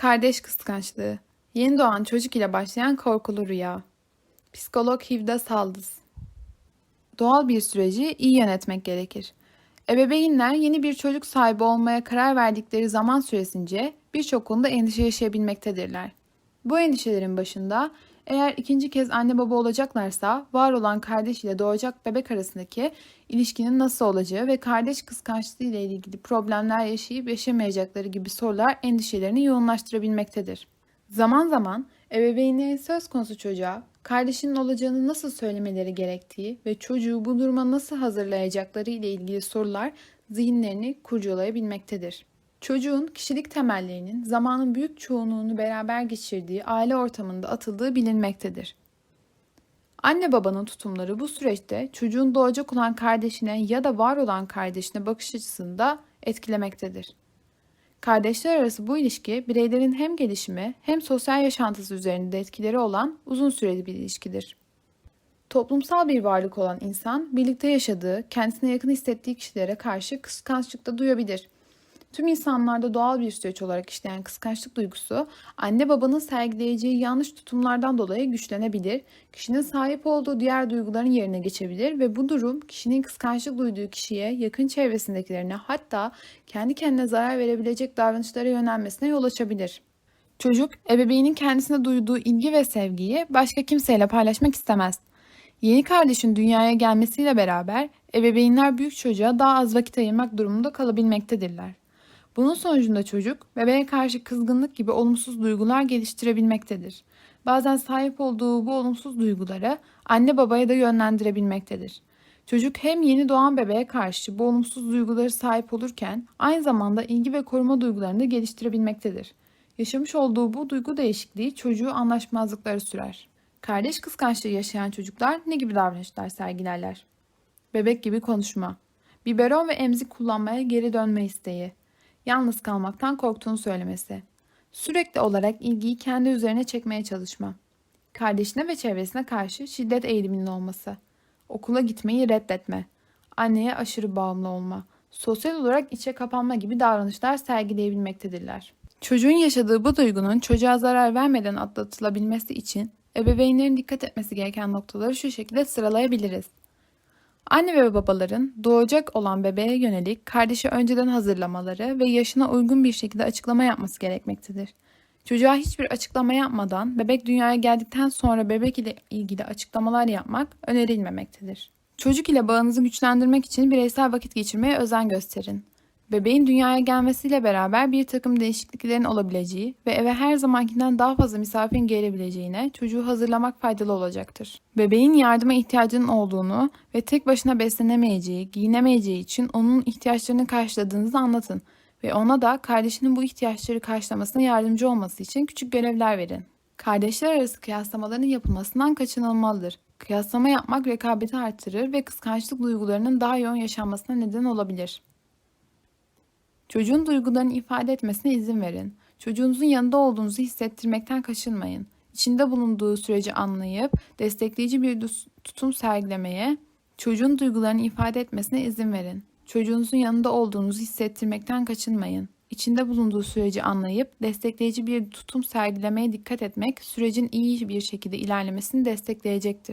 Kardeş kıskançlığı. Yeni doğan çocuk ile başlayan korkulu rüya. Psikolog Hivda Saldız. Doğal bir süreci iyi yönetmek gerekir. Ebeveynler yeni bir çocuk sahibi olmaya karar verdikleri zaman süresince birçok konuda endişe yaşayabilmektedirler. Bu endişelerin başında eğer ikinci kez anne baba olacaklarsa var olan kardeş ile doğacak bebek arasındaki ilişkinin nasıl olacağı ve kardeş kıskançlığı ile ilgili problemler yaşayıp yaşamayacakları gibi sorular endişelerini yoğunlaştırabilmektedir. Zaman zaman ebeveynlerin söz konusu çocuğa kardeşinin olacağını nasıl söylemeleri gerektiği ve çocuğu bu duruma nasıl hazırlayacakları ile ilgili sorular zihinlerini kurcalayabilmektedir. Çocuğun kişilik temellerinin zamanın büyük çoğunluğunu beraber geçirdiği aile ortamında atıldığı bilinmektedir. Anne babanın tutumları bu süreçte çocuğun doğacak olan kardeşine ya da var olan kardeşine bakış açısını da etkilemektedir. Kardeşler arası bu ilişki bireylerin hem gelişimi hem sosyal yaşantısı üzerinde etkileri olan uzun süreli bir ilişkidir. Toplumsal bir varlık olan insan birlikte yaşadığı, kendisine yakın hissettiği kişilere karşı kıskançlık da duyabilir. Tüm insanlarda doğal bir süreç olarak işleyen kıskançlık duygusu, anne babanın sergileyeceği yanlış tutumlardan dolayı güçlenebilir, kişinin sahip olduğu diğer duyguların yerine geçebilir ve bu durum kişinin kıskançlık duyduğu kişiye, yakın çevresindekilerine hatta kendi kendine zarar verebilecek davranışlara yönelmesine yol açabilir. Çocuk, ebeveynin kendisine duyduğu ilgi ve sevgiyi başka kimseyle paylaşmak istemez. Yeni kardeşin dünyaya gelmesiyle beraber ebeveynler büyük çocuğa daha az vakit ayırmak durumunda kalabilmektedirler. Bunun sonucunda çocuk bebeğe karşı kızgınlık gibi olumsuz duygular geliştirebilmektedir. Bazen sahip olduğu bu olumsuz duyguları anne babaya da yönlendirebilmektedir. Çocuk hem yeni doğan bebeğe karşı bu olumsuz duyguları sahip olurken aynı zamanda ilgi ve koruma duygularını da geliştirebilmektedir. Yaşamış olduğu bu duygu değişikliği çocuğu anlaşmazlıkları sürer. Kardeş kıskançlığı yaşayan çocuklar ne gibi davranışlar sergilerler? Bebek gibi konuşma, biberon ve emzik kullanmaya geri dönme isteği, yalnız kalmaktan korktuğunu söylemesi, sürekli olarak ilgiyi kendi üzerine çekmeye çalışma, kardeşine ve çevresine karşı şiddet eğiliminin olması, okula gitmeyi reddetme, anneye aşırı bağımlı olma, sosyal olarak içe kapanma gibi davranışlar sergileyebilmektedirler. Çocuğun yaşadığı bu duygunun çocuğa zarar vermeden atlatılabilmesi için ebeveynlerin dikkat etmesi gereken noktaları şu şekilde sıralayabiliriz. Anne ve babaların doğacak olan bebeğe yönelik kardeşi önceden hazırlamaları ve yaşına uygun bir şekilde açıklama yapması gerekmektedir. Çocuğa hiçbir açıklama yapmadan bebek dünyaya geldikten sonra bebek ile ilgili açıklamalar yapmak önerilmemektedir. Çocuk ile bağınızı güçlendirmek için bireysel vakit geçirmeye özen gösterin. Bebeğin dünyaya gelmesiyle beraber bir takım değişikliklerin olabileceği ve eve her zamankinden daha fazla misafirin gelebileceğine çocuğu hazırlamak faydalı olacaktır. Bebeğin yardıma ihtiyacının olduğunu ve tek başına beslenemeyeceği, giyinemeyeceği için onun ihtiyaçlarını karşıladığınızı anlatın ve ona da kardeşinin bu ihtiyaçları karşılamasına yardımcı olması için küçük görevler verin. Kardeşler arası kıyaslamaların yapılmasından kaçınılmalıdır. Kıyaslama yapmak rekabeti artırır ve kıskançlık duygularının daha yoğun yaşanmasına neden olabilir. Çocuğun duygularını ifade etmesine izin verin. Çocuğunuzun yanında olduğunuzu hissettirmekten kaçınmayın. İçinde bulunduğu süreci anlayıp destekleyici bir tutum sergilemeye, çocuğun duygularını ifade etmesine izin verin. Çocuğunuzun yanında olduğunuzu hissettirmekten kaçınmayın. İçinde bulunduğu süreci anlayıp destekleyici bir tutum sergilemeye dikkat etmek sürecin iyi bir şekilde ilerlemesini destekleyecektir.